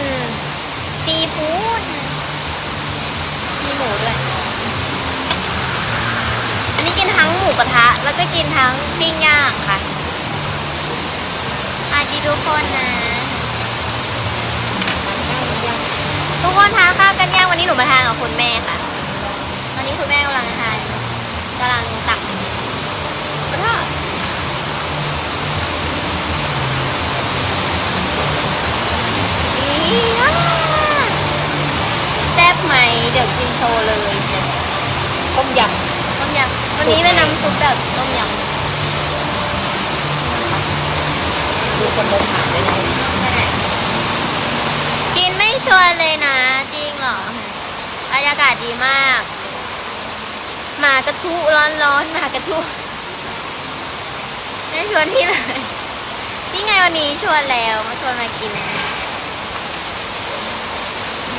มากินซีฟู้ดมีหมูด้วย อันนี้กินทั้งหมูกระทะ แล้วก็กินทั้งปิ้งย่างค่ะสวัสดีทุกคนนะ ทุกคนทานข้าวกันย่างวันนี้หนูมาทานกับคุณแม่ค่ะ ตอนนี้คุณแม่กำลังทานกำลังตักกระทอด นี่นะ แซ่บไหมเดี๋ยวกินโชว์เลยต้มยต้มยำวันนี้เป็นน้ำซุปแบบต้มยำดูคนเดินผ่านได้เลยำกินไม่ชวนเลยนะ จริงเหรอบรรยากาศดีมากหมากระทุร้อนร้อนๆหมากระทุไม่ชวนพี่เลยนี่ไงวันนี้ชวนแล้วมาชวนมากิน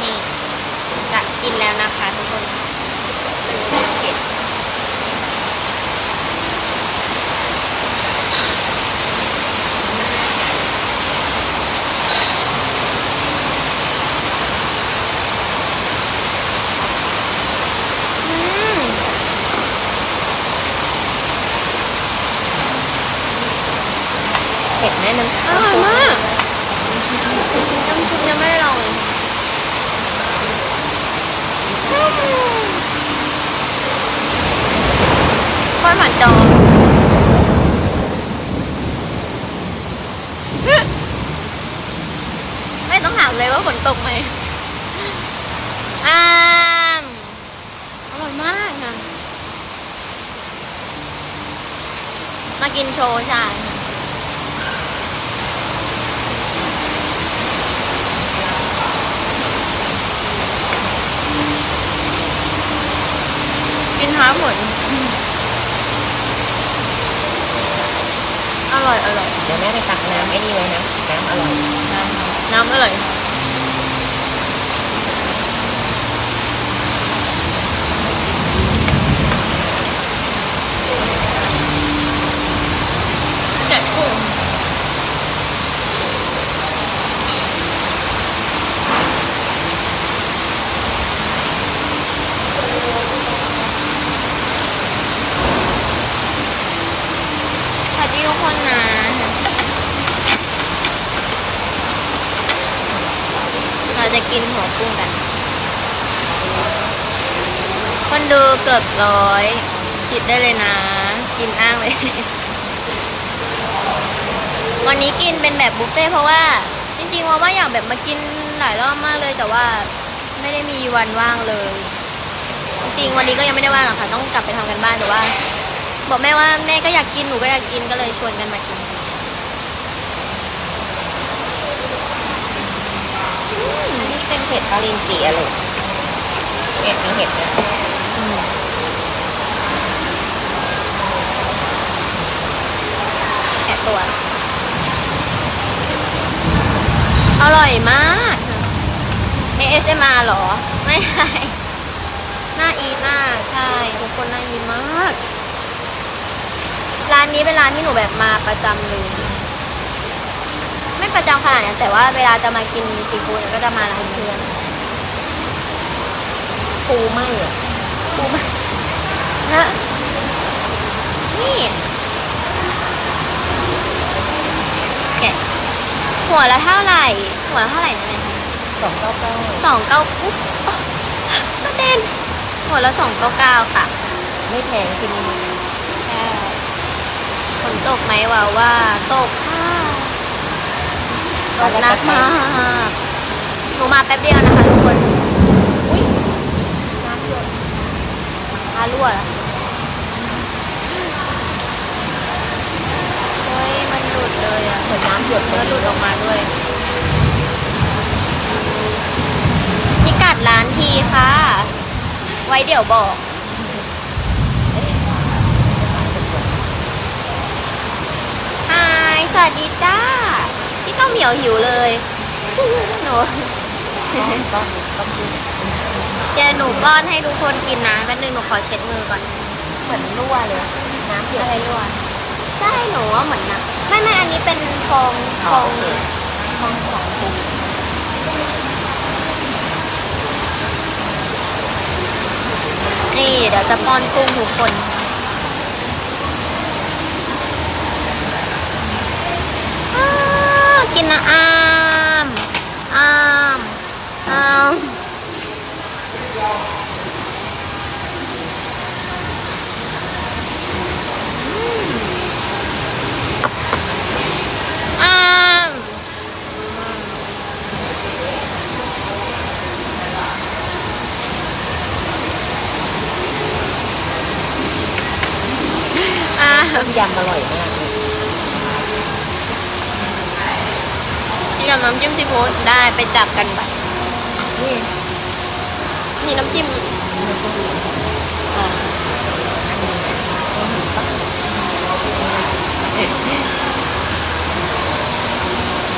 นี่จะ กินแล้วนะคะทุกคนเผ็ดอืมเผ็ดไหมน้ำอร่อยมากน้ำซุปยังไม่ได้ลองเลย ข้าวหมันจอไม่ต้องถามเลยว่าฝนตกไหมอ้ามอร่อยมากค่ะมากินโชว์ใช่ค่ะ กินท้า หมดอร่อยอร่อย เดี๋ยวแม่ไปตักน้ำไอ้นี่ไว้นะ น้ำอร่อย น้ำน้ำอร่อย แกะกุ้งสวัสดี ทุกคนนะเราจะกินหัวกุ้งกัน คนดูเกือบร้อย คิดได้เลยนะ กินอ้างเลย วันนี้กินเป็นแบบบุฟเฟ่เพราะว่า จริงๆว่าว่าอยากแบบมากินหลายรอบมากเลยแต่ว่าไม่ได้มีวันว่างเลย จริงวันนี้ก็ยังไม่ได้ว่างหรอกค่ะ ต้องกลับไปทำกันบ้านแต่ว่า บอกแม่ว่าแม่ก็อยากกินหนูก็อยากกินก็เลยชวนกันมากินอันนี้เป็นเห็ดปลาลินจีอะลูกเนี่ยมีเห็ดนะแกะตัว อร่อยมาก ASMR เหรอ ไม่ใช่น่าอีทน่าใช่ ทุกคนน่าอีทมาก ร้านนี้เป็นร้านที่หนูแบบมาประจำเลยไม่ประจำขนาดนั้นแต่ว่าเวลาจะมากินซีฟู้ดเนี่ยก็จะมาร้านเพื่อนปูไหมอะปูมานะนี่แกะหัวละเท่าไหร่ หัวละเท่าไหร่นะเนี่ยสองเก้าเก้าสองเก้าอุ๊บกระเด็นหัวละสองเก้าเก้าค่ะ ไม่แพงที่นี่ ฝนตกไหมวะว่าตกค่ะตกหนักมากหนูมาแป๊บเดียวนะคะทุกคนอุ้ยน้ำหยดพารั่วเหรอเฮ้ยมันหลุดเลยอะเหมือนน้ำหยดเนื้อหลุดออกมาด้วยพิกัดร้านทีค่ะ ไว้เดี๋ยวบอกายส วัสดีจ้าพี่ข้าวเหมียวหิวเลยหนูต้องต้องต้องกินเดี๋ยวหนูป้อนให้ทุกคนกินนะแป๊บนึงหนูขอเช็ดมือก่อน เหมือนรั่วเลยน้ำเดือดอะไรรั่วใช่หนูว่าเหมือนนะไม่ไม่อันนี้เป็นฟองฟองฟองของปูนี่เดี๋ยวจะป้อนกุ้งทุกคนอ้าว กินนะอามอามอามอามอามต้มยำอร่อยมากเล ยกินกับน้ำจิ้มซีฟู้ดได้ไปจับกันไปนี่มีน้ำจิ้มอ่า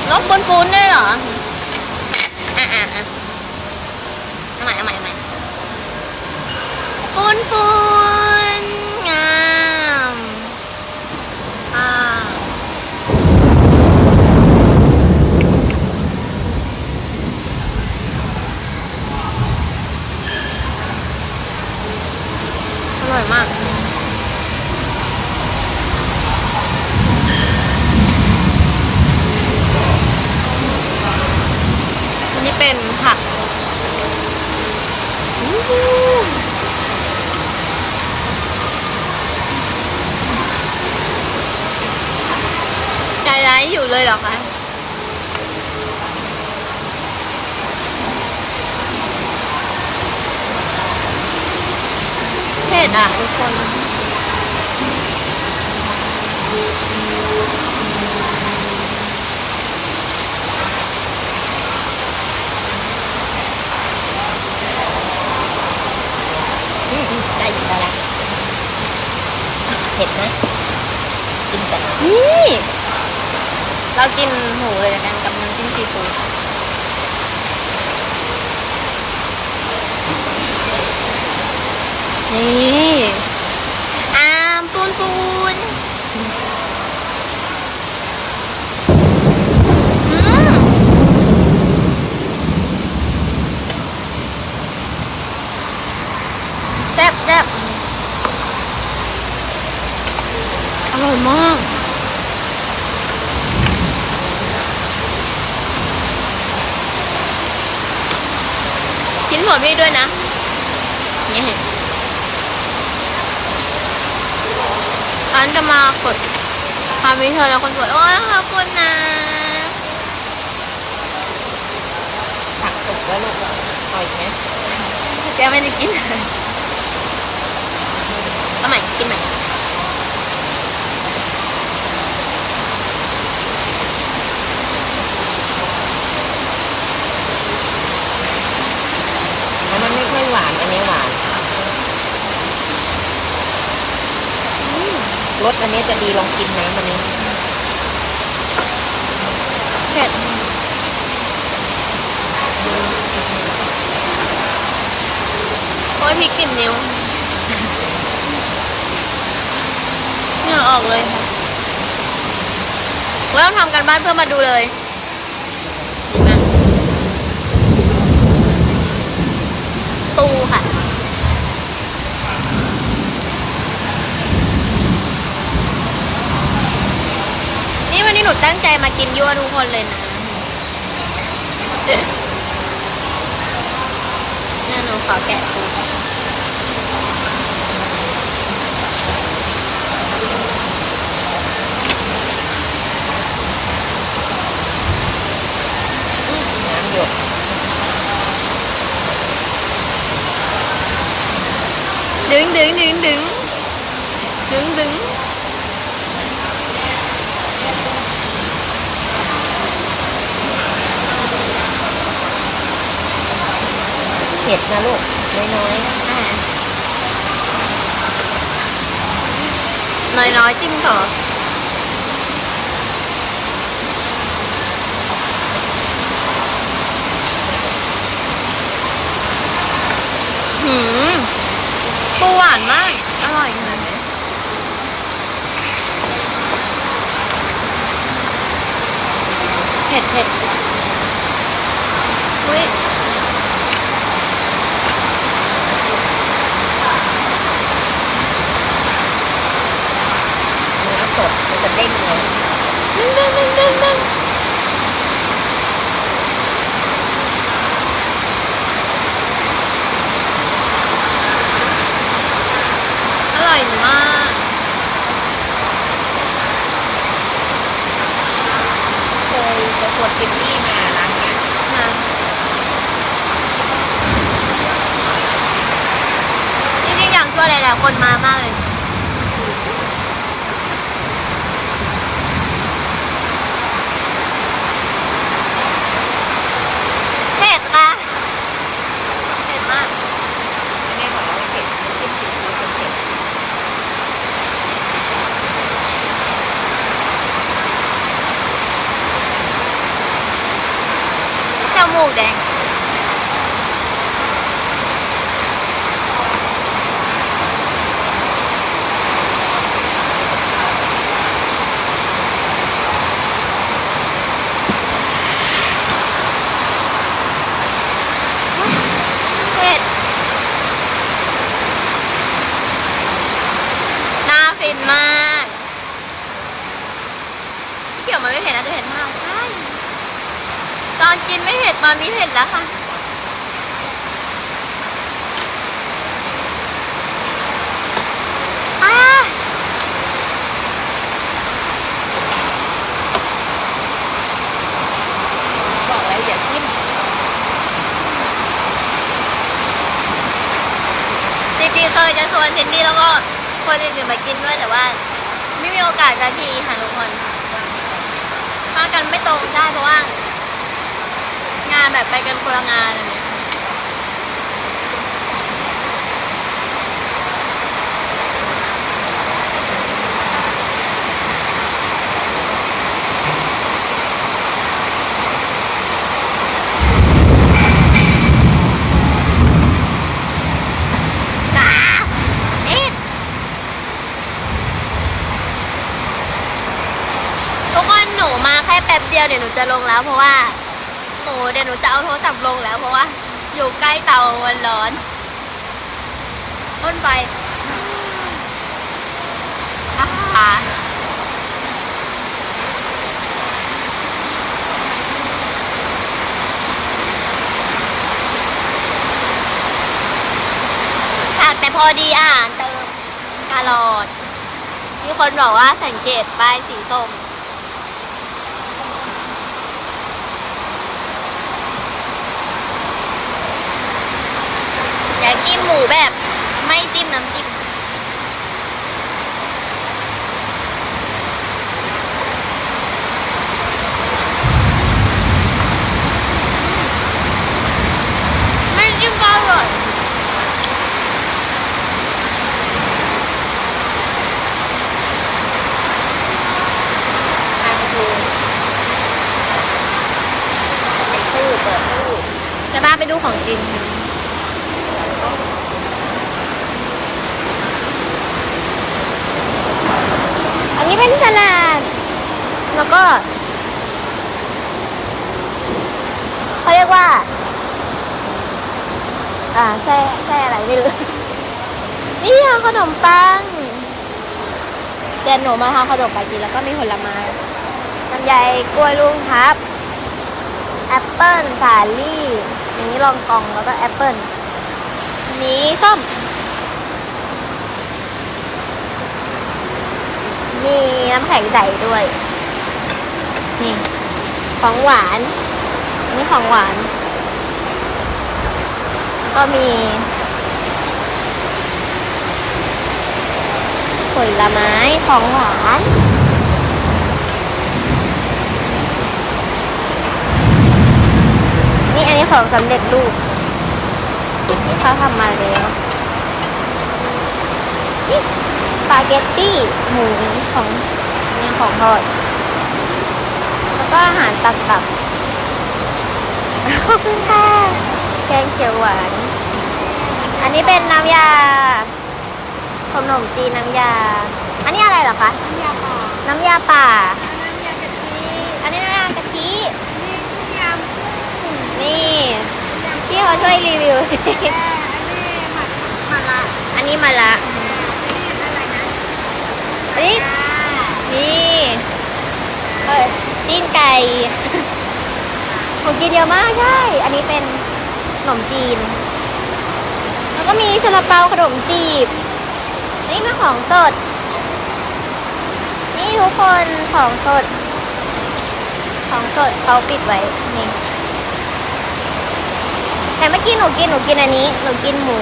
นกปูนปูนๆด้วยเหรอ อะอะอะเอาใหม่เอาใหม่เอาใหม่ปูนปูนงามอ่าอร่อยมาก อันนี้เป็นผักอู้หู ใจร้ายอยู่เลยเหรอคะเผ็ดอะทุกคน อืมได้อยู่ได้แล้ว เผ็ดนะกินแต่นี่เรากินหมูเลยกันกับน้ำจิ้มซีฟู้ดนี่อามปูนปูนอืมแซ่บแซ่บอร่อยมาก ชิ้นหัวพี่ด้วยนะ นี่อันจะ มากดพาวิเธอแล้วคนสวยโอ้ยขอบคุณนะผักสุกแล้วลูกอร่อยไหมแกไม่ได้กินทำไมกินใหม่ แล้วมันไม่ค่อยหวาน อันนี้หวาน รสอันนี้จะดีลองกินน้ำอันนี้เผ็ดโอ้ยพริกกลิ่นนิ้วเหงื่อออกเลยค่ะเราทำกันบ้านเพื่อมาดูเลยดีมากตูค่ะ นี่วันนี้ หนูตั้งใจมากินยั่วทุกคนเลยนะเนี่ยหนูขอแกะปูน้ำหยดดึงดึงดึงดึงดึงดึง เผ็ดนะลูก น้อยๆน้อยน้อยจิ้มต่อหืมปูหวานมาก อร่อยขนาดนี้เผ็ดเผ็ด ตอนกินไม่เผ็ดตอนนี้เผ็ดแล้วค่ะ บอกแล้วอย่าจิ้มจริงๆเคยจะชวนซินดี้แล้วก็คนอื่นๆมากินด้วยแต่ว่า ไม่มีโอกาสสักทีค่ะทุกคนมากันไม่ตรงได้เพราะว่าานแบบไปกันคนละงานอะไรเงี้ยทุกคนหนูมาแค่แป๊บเดียวเดี๋ยวหนูจะลงแล้วเพราะว่า เดี๋ยวหนูจะเอาโทรศัพท์ลงแล้วเพราะว่าอยู่ใกล้เตามันร้อนพ่นไฟอ่าค่ะแต่พอดีอ่านเติมตลอดมีคนบอกว่าสังเกตป้ายสีส้ม อยา กกินหมูแบบไม่จิ้มน้ำจิ้มไม่จิ้มก็อร่อยทานดูในตู้เปิดตู้จะพาไปดูของกินอั นนี้เป็นสลัด แล้วก็เขาเรียกว่า อ่าแช่แช่อะไรไม่รู้นี่ค่ะขนมปังเดี๋ยวหนูมาทำขนมปังกินแล้วก็มีผลไม้ลำไยกล้วยลูกครับแอปเปิ้ลสาลี่อันนี้ลองกองแล้วก็แอปเปิ้ลอันนี้ส้ม มีน้ำแข็งใสด้วย นี่ ของหวานนนี้ของหวาน ก็มีผลไม้ของหวานนี่อันนี้ของสำเร็จรูปที่เขาทำมาแล้ว ปาเกตตี้หมูของนี่ของทอด แล้วก็อาหารตักตับขอบคุณค่ะแกงเขียวหวาน อันนี้เป็นน้ำยาขนมจีนน้ำยา อันนี้อะไรเหรอคะ น้ำยาป่า น้ำยาป่า น้ำยากะทิ อันนี้น้ำยากะทิ นี่ต้มยำนี่พี่เขาช่วยรีวิวแม่อันนี้หมักมะละ อันนี้มาละ อันนี้อะไรนะ อันนี้อ่นี่เอ้ยตีนไก่ของกินเยอะมากใช่ อันนี้เป็นขนมจีน แล้วก็มีซาลาเปาขนมจีบ นี่เป็นของสด นี่ทุกคนของสด ของสดเขาปิดไว้ นี่ แต่เมื่อกี้หนูกินหนูกินอันนี้ หนูกินหมู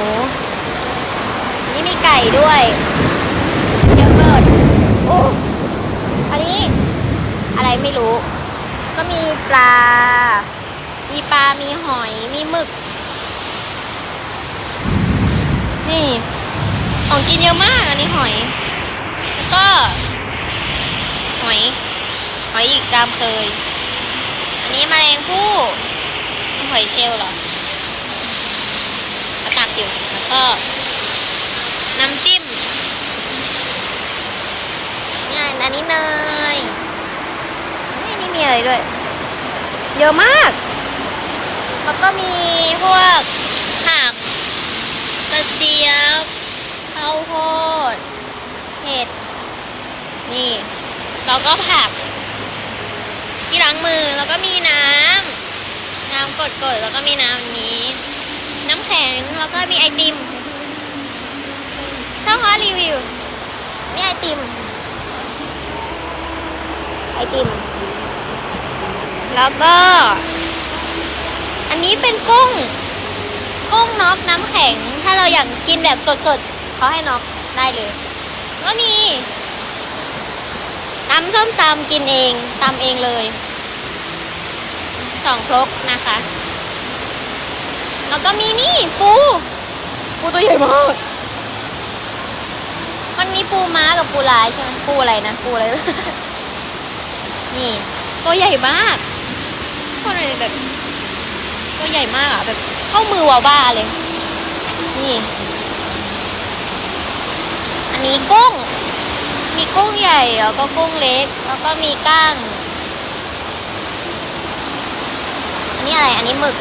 นี่มีไก่ด้วยเยอะมากโอ้อันนี้ อะไรไม่รู้ ก็มีปลา มีปลา มีหอย มีหมึก นี่ ของกินเยอะมาก อันนี้หอย แล้วก็ หอย หอยอีกตามเคย อันนี้มแมลงผู้หอยเชลล์เหรอมาตักอยู่ แล้วก็ น้ำจิ้ม นี่อันนี้เนยนี่นี่มีอะไรด้วย เยอะมาก แล้วก็มีพวกผักกระเจี๊ยบข้าวโพดเห็ด นี่ แล้วก็ผัก ที่ล้างมือ แล้วก็มีน้ำ น้ำกดๆ แล้วก็มีน้ำนี้ น้ำแข็ง แล้วก็มีไอติมช่องเขารีวิวนี่ไอติมไอ ติม แล้วก็ อันนี้เป็นกุ้ง กุ้งน็อกน้ำแข็ง ถ้าเราอยากกินแบบสดๆเขาให้น็อกได้เลย ก็มีตำส้มตำกินเองตำเองเลยสองครกนะคะ แล้วก็มีนี่ปูปูตัวใหญ่มาก มันมีปูม้ากับปูลายใช่ไหมปูอะไรนะ ปูอะไร นี่ตัวใหญ่มากคนอะไรแบบตัวใหญ่มากอะแบบเข้ามือวาวบ้าเลย นี่ อันนี้กุ้ง มีกุ้งใหญ่แล้วก็กุ้งเล็ก แล้วก็มีก้างอันนี้อะไร อันนี้หมึก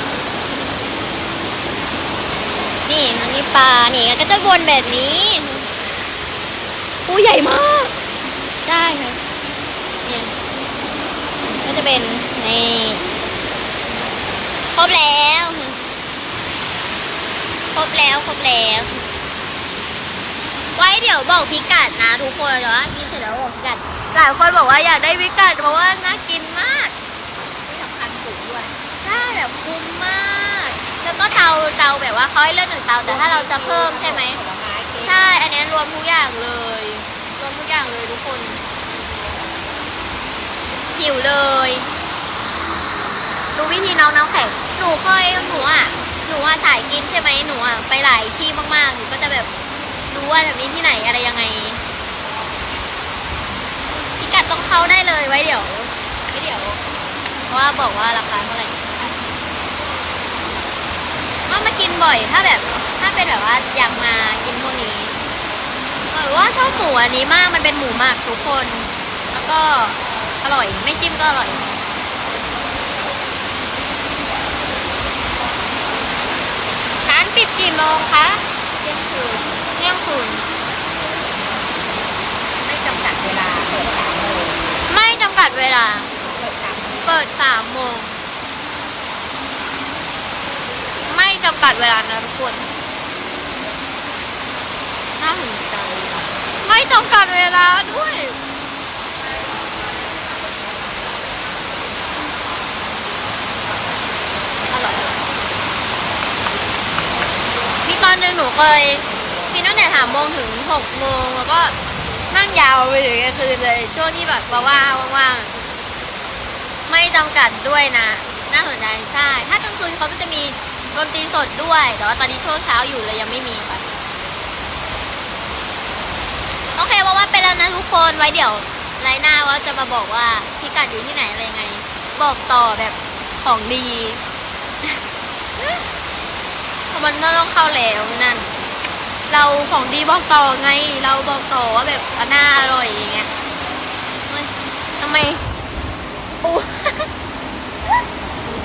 นี่ อันนี้ปลา นี่ก็จะวนแบบนี้ปูใหญ่มากใช่ค่ะ ก็จะเป็นนี่ครบแล้วครบแล้วครบแล้ว ไว้เดี๋ยวบอกพิกัดนะทุกคนเดี๋ยวว่ากินเสร็จแล้วบอกพิกัดหลายคนบอกว่าอยากได้พิกัดเพราะว่าน่ากินมากที่สำคัญถูกด้วยใช่แบบคุ้มมาก แล้วก็เตาเตาแบบว่าเขาให้เลือกหนึ่งเตาแต่ถ้าเราจะเพิ่มใช่ไหมผลไม้เค้กใช่ อันนี้รวมทุกอย่างเลย รวมทุกอย่างเลยทุกคน หิวเลยดูวิธีน้องน้ำแข็งหนูเคยหนูอะหนูอะสายกินใช่ไหมหนูอะไปหลายที่มากๆหนูก็จะแบบรู้ว่าแบบนี้ที่ไหนอะไรยังไงพิกัดต้องเข้าได้เลยไว้เดี๋ยวไว้เดี๋ยว เพราะว่าบอกว่าราคาเท่าไหร่ว่ามากินบ่อยถ้าแบบ ถ้าเป็นแบบว่าอยากมากินพวกนี้เออว่าชอบหมูอันนี้มากมันเป็นหมูหมักทุกคน แล้วก็ ร่อย ไม่จิ้มก็อร่อย ร้านปิดกี่โมงคะเที่ยงคืนเที่ยงคืนไม่จำกัดเวลาเปิดสามโมงไม่จำกัดเวลา เปิดสามโมงเปิดสามโมง ไม่จำกัดเวลานะทุกคนน่าสนใจไม่จำกัดเวลาด้วย อร่อยมีต อนหนึ่งหนูเคยกินตั้งแต่สามโมงถึงหกโมงแล้วก็นั่งยาวไปถึงกลางคืนเลยช่วงที่แบบว่างๆว่างๆไม่จำกัดด้วยนะ น่าสนใจใช่ ถ้ากลางคืนเขาก็จะมีดนตรีสดด้วย แต่ว่าตอนนี้ช่วงเช้าอยู่เลยยังไม่มีค่ะโอเคว่าว่าไปแล้วนะทุกคนไว้เดี๋ยวไลน์หน้าว่าจะมาบอกว่าพิกัดอยู่ที่ไหนอะไรไง บอกต่อแบบของดี มันก็ต้องเข้าแล้วนั่น เราของดีบอกต่อไง เราบอกต่อว่าแบบอันน่าอร่อยอย่างเงี้ยเฮ้ยทำไมปู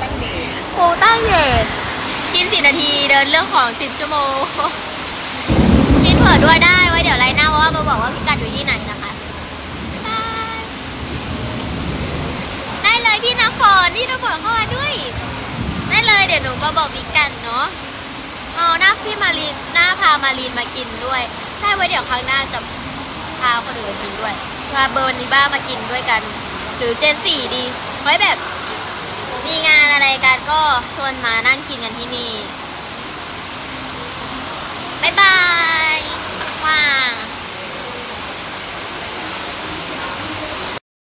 ตั้งดีปูตั้งเหยดกินสินาทีเดินเรื่องของสิบชั่วโมงกินเผื่อด้วยได้ไว้เดี๋ยวไรหน้าว่ามาบอกว่าพิกัดอยู่ที่ไหนนะคะบ๊ายบายได้เลยที่นครที่นครเข้ามาด้วยได้เลยเดี๋ยวหนูมาบอกพิกัดเนาะ เออหน้าพี่มารีนหน้าพามารีนมากินด้วย ใช่ไว้เดี๋ยวครั้งหน้าจะพาคนอื่นมากินด้วยพาเบอร์นิบ้ามากินด้วยกัน หรือเจนสี่ดี ไว้แบบ มีงานอะไรกันก็ชวนมานั่งกินกันที่นี่บ๊ายบายว่าง